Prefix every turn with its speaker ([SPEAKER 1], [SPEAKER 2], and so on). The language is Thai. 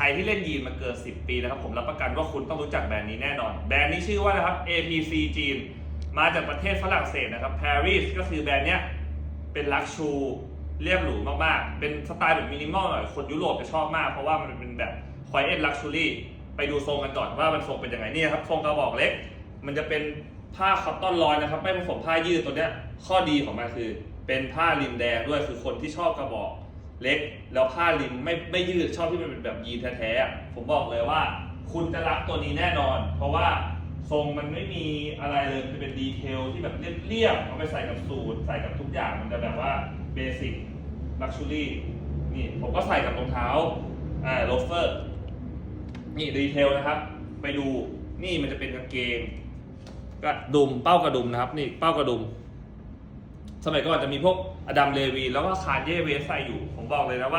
[SPEAKER 1] ใครที่เล่นยีนมาเกิน 10 ปีนะครับผมรับประกันว่าคุณต้องรู้จักแบรนด์นี้แน่นอน แบรนด์นี้ชื่อว่านะครับ APC จีน มาจากประเทศฝรั่งเศสนะครับ Paris ก็คือแบรนด์เนี้ยเป็นลักชูเรียบหรูมากๆ เป็นสไตล์แบบมินิมอลหน่อย คนยุโรปจะชอบมาก เพราะว่ามันเป็นแบบควายเอ็นลักชูรี่ไปดูทรงกันก่อนว่ามันทรงเป็นยังไงนี่ครับทรงกระบอกเล็ก มันจะเป็นผ้าคอตตอนลอยนะครับ ไม่ผสมผ้ายืดตัวเนี้ยข้อดีของมันคือ เป็นผ้าริมแดงด้วยคือคนที่ชอบกระบอก เล็กแล้วผ้าริมไม่ไม่ยืดชอบที่มันเป็นแบบยีนแท้ๆผมบอกเลยว่า คุณจะรักตัวนี้แน่นอน เพราะว่าทรงมันไม่มีอะไรเลยมันจะเป็นดีเทลที่แบบเรียบๆเอาไปใส่กับสูทใส่กับทุกอย่างมันจะแบบว่าเบสิกลักชูรี่นี่ผมก็ใส่กับรองเท้าอ่าโลเฟอร์นี่ดีเทลนะครับ ไปดูนี่มันจะเป็นกางเกงกระดุมเป้ากระดุมนะครับ นี่เป้ากระดุม สมัยก่อนจะมีพวกอดัมเลวี แล้วก็คาร์เย่เวสไซอยู่ ผมบอกเลยนะว่า